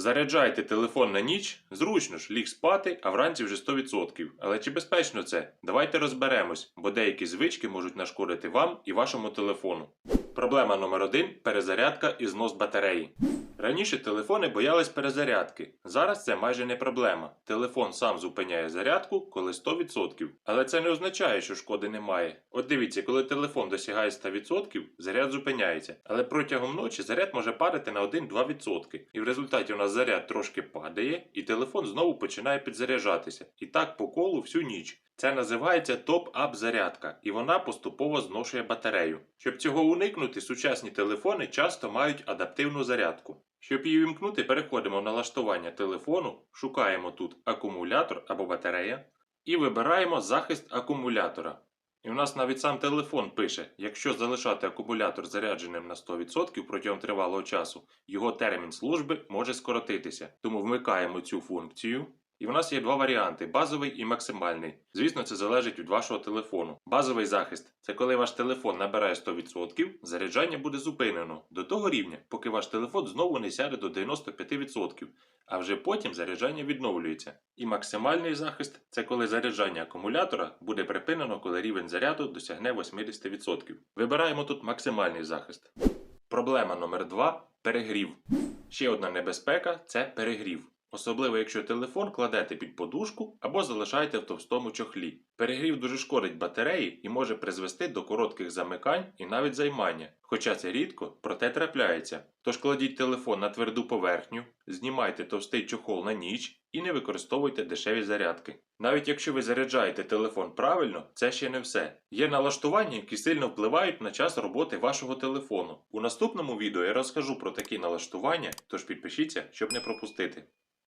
Заряджайте телефон на ніч, зручно ж, ліг спати, а вранці вже 100%. Але чи безпечно це? Давайте розберемось, бо деякі звички можуть нашкодити вам і вашому телефону. Проблема номер один перезарядка і знос батареї. Раніше телефони боялись перезарядки. Зараз це майже не проблема. Телефон сам зупиняє зарядку, коли 100%. Але це не означає, що шкоди немає. От дивіться, коли телефон досягає 100%, заряд зупиняється. Але протягом ночі заряд може падати на 1-2%. І в результаті у нас заряд трошки падає, і телефон знову починає підзаряджатися. І так по колу всю ніч. Це називається топ-ап зарядка, і вона поступово зношує батарею. Щоб цього уникнути, сучасні телефони часто мають адаптивну зарядку. Щоб її вімкнути, переходимо в налаштування телефону, шукаємо тут акумулятор або батарея і вибираємо захист акумулятора. І у нас навіть сам телефон пише, якщо залишати акумулятор зарядженим на 100% протягом тривалого часу, його термін служби може скоротитися. Тому вмикаємо цю функцію. І в нас є два варіанти: базовий і максимальний. Звісно, це залежить від вашого телефону. Базовий захист це коли ваш телефон набирає 100%, заряджання буде зупинено до того рівня, поки ваш телефон знову не сяде до 95%, а вже потім заряджання відновлюється. І максимальний захист це коли заряджання акумулятора буде припинено, коли рівень заряду досягне 80%. Вибираємо тут максимальний захист. Проблема номер 2 перегрів. Ще одна небезпека це перегрів. Особливо, якщо телефон кладете під подушку або залишаєте в товстому чохлі. Перегрів дуже шкодить батареї і може призвести до коротких замикань і навіть займання. Хоча це рідко, проте трапляється. Тож кладіть телефон на тверду поверхню, знімайте товстий чохол на ніч і не використовуйте дешеві зарядки. Навіть якщо ви заряджаєте телефон правильно, це ще не все. Є налаштування, які сильно впливають на час роботи вашого телефону. У наступному відео я розкажу про такі налаштування, тож підпишіться, щоб не пропустити.